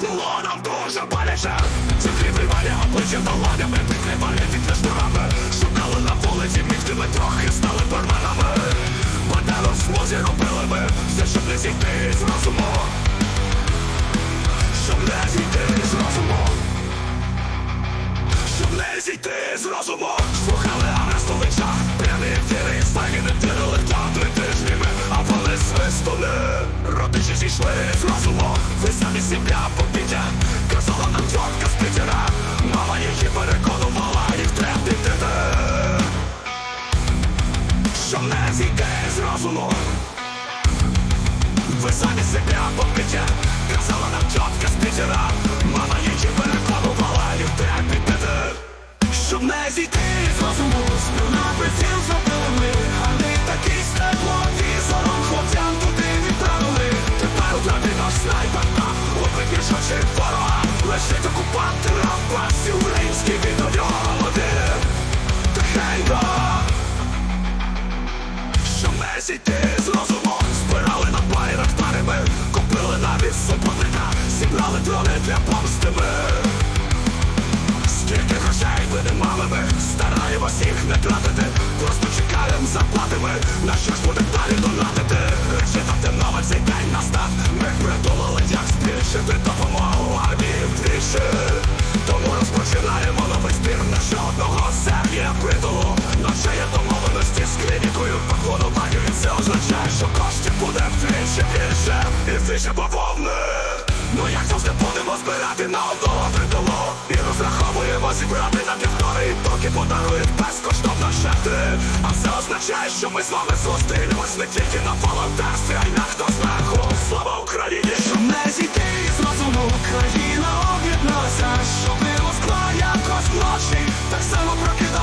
було нам дуже боляче Закріпливали обличчя долонями, підкривали від шнурами Шукали на вулиці, міг ми трохи стали барменами. Бандеру в смузі робили ми все, щоб не зійти з розуму. Щоб не зійти з розуму. Щоб не зійти з розуму. Слухали арестовича Прямі ефіри стаги не тирили там три тижнями А вони свистули Зійшли з Ви самі сім'я побіття. Казала нам тітка з Питера Мама її переконувала їх треба піти Що не зійде з розуму. Ви самі сім'я побиття Казала нам тітка з Питера Мама її переконувала Рампасі Український від до нього що не з розуму Збирали на байрах парами Купили навіть супротика Зібрали дрони для помсти ми Скільки грошей ви не мали ми Стараємось не тратити Просто чекаємо зарплати ми На що ж буде далі донатити Читати нове цей день настав Ми придумали як збільшити допомогу армії вдвічі це означає, що коштів буде вдвічі більше І вдвічі бавовни Ну як завжди будемо збирати на одного притулу І розраховуємо зібрати на півтори Поки подарують безкоштовно шати. А це означає, що ми з вами зустрінемось не тільки на волонтерстві, а й на хто зверху. Слава Україні! Щоб не зійти з розуму Країна об'єдналася, щоб не Москва якось вночі Так само прокидалася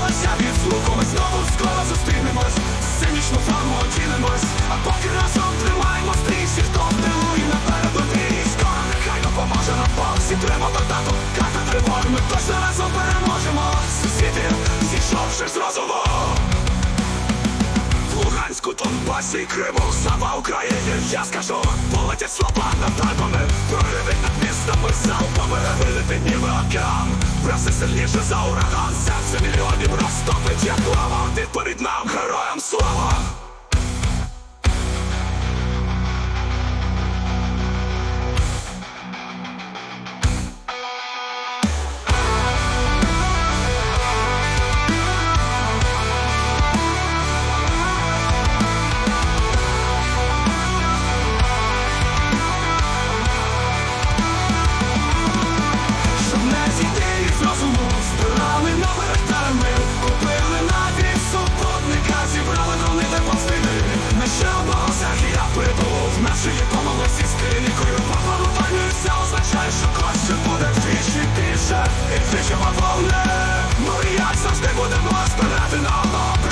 Луганську, Криму, слава Україні, я скажу Полетять слова над альбами Проривить над містами залпами Вилити ніби океан. Браси сильніше за ураган. Серце мільйонів розтопить як лава. Відповідь нам, героям слава Сичова вогнем, ми як завжди будемо вас на одно